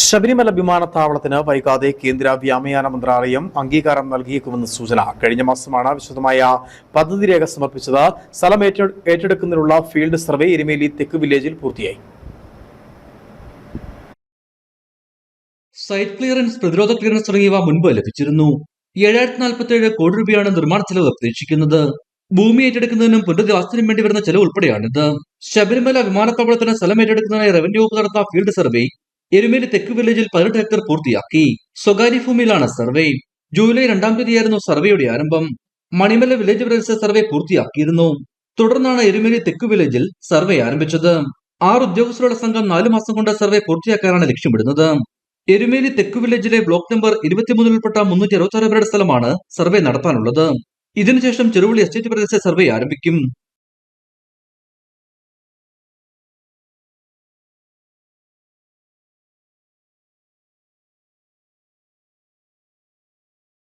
ശബരിമല വിമാനത്താവളത്തിന് വൈകാതെ കേന്ദ്ര വ്യോമയാന മന്ത്രാലയം അംഗീകാരം നൽകിയേക്കുമെന്ന് സൂചന കഴിഞ്ഞ മാസമാണ് വിശദമായ പദ്ധതി രേഖ സമർപ്പിച്ചത്. സ്ഥലം ഏറ്റെടുക്കുന്നതിനുള്ള ഫീൽഡ് സർവേ എരുമേലി തെക്ക് വില്ലേജിൽ പൂർത്തിയായി. സൈറ്റ് ക്ലിയറൻസ് പ്രതിരോധ ക്ലിയറൻസ് തുടങ്ങിയവ മുൻപ് ലഭിച്ചിരുന്നു. ഏഴായിരത്തി നാൽപ്പത്തി ഏഴ് കോടി രൂപയാണ് നിർമ്മാണ ചെലവ് പ്രതീക്ഷിക്കുന്നത്. ഭൂമി ഏറ്റെടുക്കുന്നതിനും പുനരധിവാസത്തിനും വേണ്ടി വരുന്ന ചെലവ് ഉൾപ്പെടെയാണിത്. ശബരിമല വിമാനത്താവളത്തിന് സ്ഥലം ഏറ്റെടുക്കുന്നതിനായി റവന്യൂ വകുപ്പ് നടത്തുന്ന ഫീൽഡ് സർവേ എരുമേലി തെക്ക് വില്ലേജിൽ പതിനെട്ട് ഹെക്ടർ പൂർത്തിയാക്കി. സ്വകാര്യ ഭൂമിയിലാണ് സർവേ. ജൂലൈ രണ്ടാം തീയതിയായിരുന്നു സർവേയുടെ ആരംഭം. മണിമല വില്ലേജ് പ്രദേശ സർവേ പൂർത്തിയാക്കിയിരുന്നു. തുടർന്നാണ് എരുമേലി തെക്ക് വില്ലേജിൽ സർവേ ആരംഭിച്ചത്. ആറ് ഉദ്യോഗസ്ഥരുടെ സംഘം നാലു മാസം കൊണ്ട് സർവേ പൂർത്തിയാക്കാനാണ് ലക്ഷ്യമിടുന്നത്. എരുമേലി തെക്ക് വില്ലേജിലെ ബ്ലോക്ക് നമ്പർ ഇരുപത്തിമൂന്നിൽ ഉൾപ്പെട്ട മുന്നൂറ്റി അറുപത്തി പേരുടെ സ്ഥലമാണ് സർവേ നടത്താനുള്ളത്. ഇതിനുശേഷം ചെറുവിളി എസ്റ്റേറ്റ് പ്രദേശ സർവേ ആരംഭിക്കും.